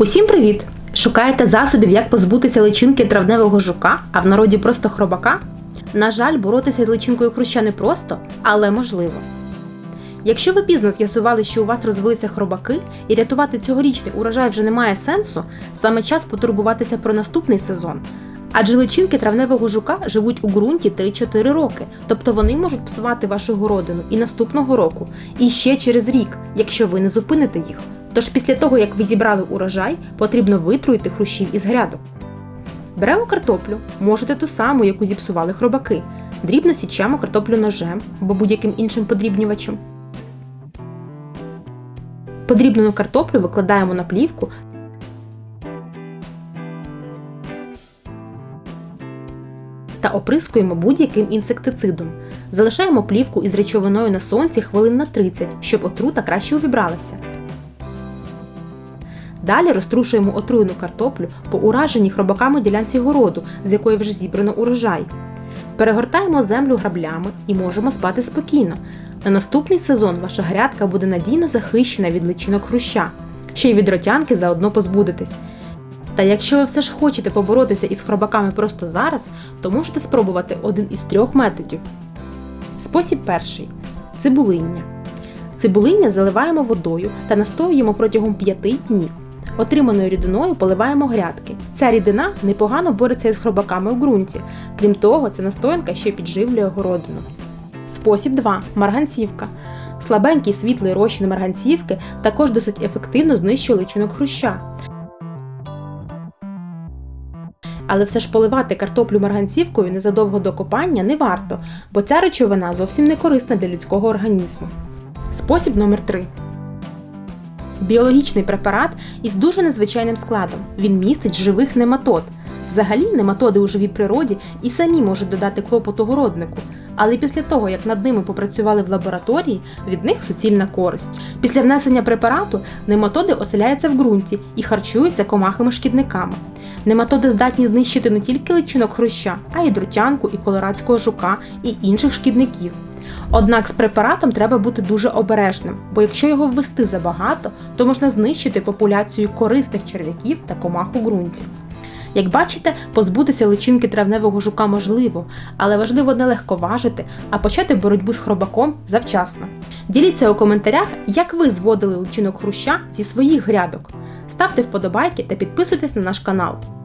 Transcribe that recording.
Усім привіт! Шукаєте засобів, як позбутися личинки травневого жука, а в народі просто хробака? На жаль, боротися з личинкою хруща не просто, але можливо. Якщо ви пізно з'ясували, що у вас розвилися хробаки і рятувати цьогорічний урожай вже немає сенсу, саме час потурбуватися про наступний сезон. Адже личинки травневого жука живуть у ґрунті 3-4 роки, тобто вони можуть псувати вашу городину і наступного року, і ще через рік, якщо ви не зупините їх. Тож після того, як ви зібрали урожай, потрібно витруїти хрущів із грядок. Беремо картоплю, можете ту саму, яку зіпсували хробаки. Дрібно січемо картоплю ножем або будь-яким іншим подрібнювачем. Подрібнену картоплю викладаємо на плівку та оприскуємо будь-яким інсектицидом. Залишаємо плівку із речовиною на сонці хвилин на 30, щоб отрута краще увібралася. Далі розтрушуємо отруєну картоплю по ураженій хробаками ділянці городу, з якої вже зібрано урожай. Перегортаємо землю граблями і можемо спати спокійно. На наступний сезон ваша грядка буде надійно захищена від личинок хруща, ще й від ротянки заодно позбудетесь. Та якщо ви все ж хочете поборотися із хробаками просто зараз, то можете спробувати один із трьох методів. Спосіб перший цибулиння. Цибулиння заливаємо водою та настоюємо протягом 5 днів. Отриманою рідиною поливаємо грядки. Ця рідина непогано бореться із хробаками у ґрунті. Крім того, ця настоянка ще підживлює городину. Спосіб 2. Марганцівка. Слабенький світлий розчин марганцівки також досить ефективно знищує личинок хруща. Але все ж поливати картоплю марганцівкою незадовго до копання не варто, бо ця речовина зовсім не корисна для людського організму. Спосіб номер 3. Біологічний препарат із дуже незвичайним складом. Він містить живих нематод. Взагалі, нематоди у живій природі і самі можуть додати клопоту городнику. Але після того, як над ними попрацювали в лабораторії, від них суцільна користь. Після внесення препарату нематоди оселяються в ґрунті і харчуються комахами-шкідниками. Нематоди здатні знищити не тільки личинок хруща, а й друтянку, і колорадського жука, і інших шкідників. Однак з препаратом треба бути дуже обережним, бо якщо його ввести забагато, то можна знищити популяцію корисних черв'яків та комах у ґрунті. Як бачите, позбутися личинки травневого жука можливо, але важливо не легковажити, а почати боротьбу з хробаком завчасно. Діліться у коментарях, як ви зводили личинок хруща зі своїх грядок. Ставте вподобайки та підписуйтесь на наш канал.